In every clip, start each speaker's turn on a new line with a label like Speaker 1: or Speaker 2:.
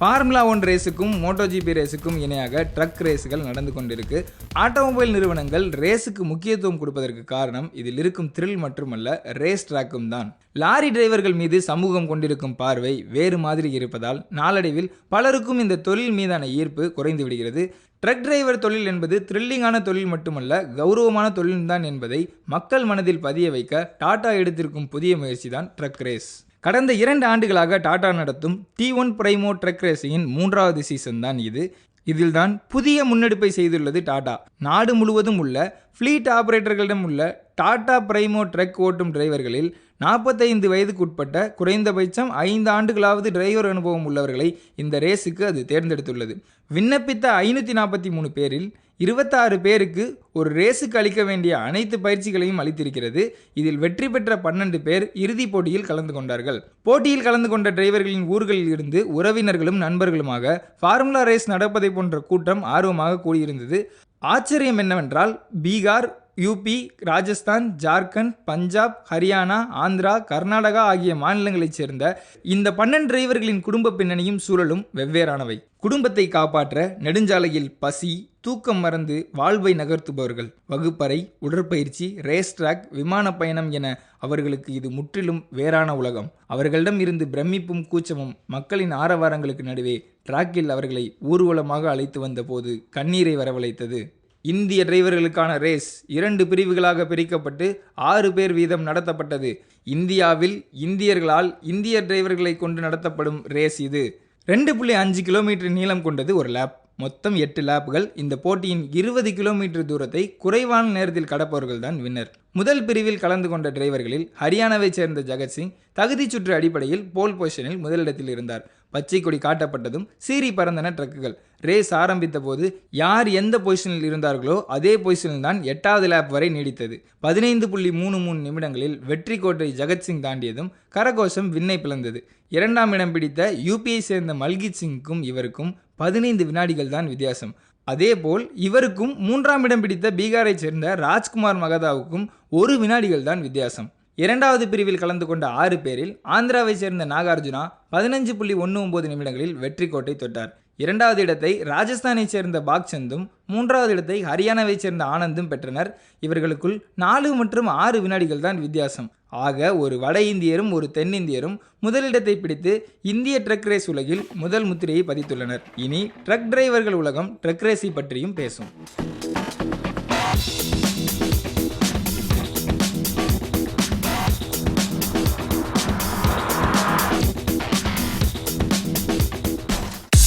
Speaker 1: Formula one ரேஸுக்கும் MotoGP ரேஸுக்கும் இணையாக ட்ரக் ரேஸுகள் நடந்து கொண்டிருக்கு. ஆட்டோமொபைல் நிறுவனங்கள் ரேஸுக்கு முக்கியத்துவம் கொடுப்பதற்கு காரணம் இதில் இருக்கும் த்ரில் மட்டுமல்ல ரேஸ் ட்ராக்கும் தான். லாரி டிரைவர்கள் மீது சமூகம் கொண்டிருக்கும் பார்வை வேறு மாதிரி இருப்பதால் நாளடைவில் பலருக்கும் இந்த தொழில் மீதான ஈர்ப்பு குறைந்து விடுகிறது. ட்ரக் டிரைவர் தொழில் என்பது த்ரில்லிங்கான தொழில் மட்டுமல்ல கௌரவமான தொழில்தான் என்பதை மக்கள் மனதில் பதிய வைக்க டாடா எடுத்திருக்கும் புதிய முயற்சி தான் ட்ரக் ரேஸ் கடந்த இரண்டு ஆண்டுகளாக டாடா நடத்தும் டி ஒன் பிரைமோ ட்ரக் ரேசிங்கின் மூன்றாவது சீசன் தான் இது. இதில் தான் புதிய முன்னெடுப்பை செய்துள்ளது டாடா. நாடு முழுவதும் உள்ள ஃப்ளீட் ஆபரேட்டர்களிடம் உள்ள டாடா பிரைமோ ட்ரக் ஓட்டும் டிரைவர்களில் நாற்பத்தைந்து வயதுக்குட்பட்ட குறைந்தபட்சம் ஐந்து ஆண்டுகளாவது டிரைவர் அனுபவம் உள்ளவர்களை இந்த ரேஸுக்கு அது தேர்ந்தெடுத்துள்ளது. விண்ணப்பித்த ஐநூற்றி நாற்பத்தி மூணு பேரில் இருபத்தாறு பேருக்கு ஒரு ரேஸுக்கு அளிக்க வேண்டிய அனைத்து பயிற்சிகளையும் அளித்திருக்கிறது. இதில் வெற்றி பெற்ற பன்னெண்டு பேர் இறுதிப் போட்டியில் கலந்து கொண்டார்கள். போட்டியில் கலந்து கொண்ட டிரைவர்களின் ஊர்களில் இருந்து உறவினர்களும் நண்பர்களுமாக ஃபார்முலா ரேஸ் நடப்பதை போன்ற கூட்டம் ஆர்வமாக கூடியிருந்தது. ஆச்சரியம் என்னவென்றால் பீகார் யூபி ராஜஸ்தான் ஜார்க்கண்ட் பஞ்சாப் ஹரியானா ஆந்திரா கர்நாடகா ஆகிய மாநிலங்களைச் சேர்ந்த இந்த பன்னெண்டு டிரைவர்களின் குடும்ப பின்னணியும் சூழலும் வெவ்வேறானவை. குடும்பத்தை காப்பாற்ற நெடுஞ்சாலையில் பசி தூக்கம் மறந்து வாழ்வை நகர்த்துபவர்கள். வகுப்பறை உடற்பயிற்சி ரேஸ் ட்ராக் விமான பயணம் என அவர்களுக்கு இது முற்றிலும் வேறான உலகம். அவர்களிடம் இருந்து பிரமிப்பும் கூச்சமும் மக்களின் ஆரவாரங்களுக்கு நடுவே டிராக்கில் அவர்களை ஊர்வலமாக அழைத்து வந்தபோது கண்ணீரை வரவழைத்தது. இந்திய டிரைவர்களுக்கான ரேஸ் இரண்டு பிரிவுகளாக பிரிக்கப்பட்டு ஆறு பேர் வீதம் நடத்தப்பட்டது. இந்தியாவில் இந்தியர்களால் இந்திய டிரைவர்களை கொண்டு நடத்தப்படும் ரேஸ் இது. ரெண்டு புள்ளி அஞ்சு கிலோமீட்டர் நீளம் கொண்டது ஒரு லேப். மொத்தம் எட்டு லேப்புகள். இந்த போட்டியின் இருபது கிலோமீட்டர் தூரத்தை குறைவான நேரத்தில் கடப்பவர்கள் தான் வின்னர். முதல் பிரிவில் கலந்து கொண்ட டிரைவர்களில் ஹரியானாவைச் சேர்ந்த ஜெகத்சிங் தகுதி சுற்று அடிப்படையில் போல் பொசிஷனில் முதலிடத்தில் இருந்தார். பச்சை கொடி காட்டப்பட்டதும் சீறி பறந்தன ட்ரக்குகள். ரேஸ் ஆரம்பித்த போது யார் எந்த பொசிஷனில் இருந்தார்களோ அதே பொசிஷனில் தான் எட்டாவது லேப் வரை நீடித்தது. பதினைந்து புள்ளி மூணு மூணு நிமிடங்களில் வெற்றி கோட்டை ஜெகத்சிங் தாண்டியதும் கரகோஷம் விண்ணை பிளந்தது. இரண்டாம் இடம் பிடித்த யூபியை சேர்ந்த மல்கித் சிங்க்கும் இவருக்கும் பதினைந்து வினாடிகள் தான் வித்தியாசம். அதேபோல் இவருக்கும் மூன்றாம் இடம் பிடித்த பீகாரைச் சேர்ந்த ராஜ்குமார் மகதாவுக்கும் ஒரு வினாடிகள் தான் வித்தியாசம். இரண்டாவது பிரிவில் கலந்து கொண்ட ஆறு பேரில் ஆந்திராவைச் சேர்ந்த நாகார்ஜுனா பதினஞ்சு புள்ளி ஒன்று ஒன்பது நிமிடங்களில் வெற்றி கோட்டை தொட்டார். இரண்டாவது இடத்தை ராஜஸ்தானைச் சேர்ந்த பாக்சந்தும் மூன்றாவது இடத்தை ஹரியானாவைச் சேர்ந்த ஆனந்தும் பெற்றனர். இவர்களுக்குள் நாலு மற்றும் ஆறு வினாடிகள் தான் வித்தியாசம். ஆக ஒரு வட இந்தியரும் ஒரு தென்னிந்தியரும் முதலிடத்தை பிடித்து இந்திய ட்ரக் ரேஸ் உலகில் முதல் முத்திரையை பதித்துள்ளனர். இனி ட்ரக் டிரைவர்கள் உலகம் ட்ரக் ரேஸை பற்றியும் பேசும்.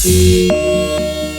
Speaker 1: 西。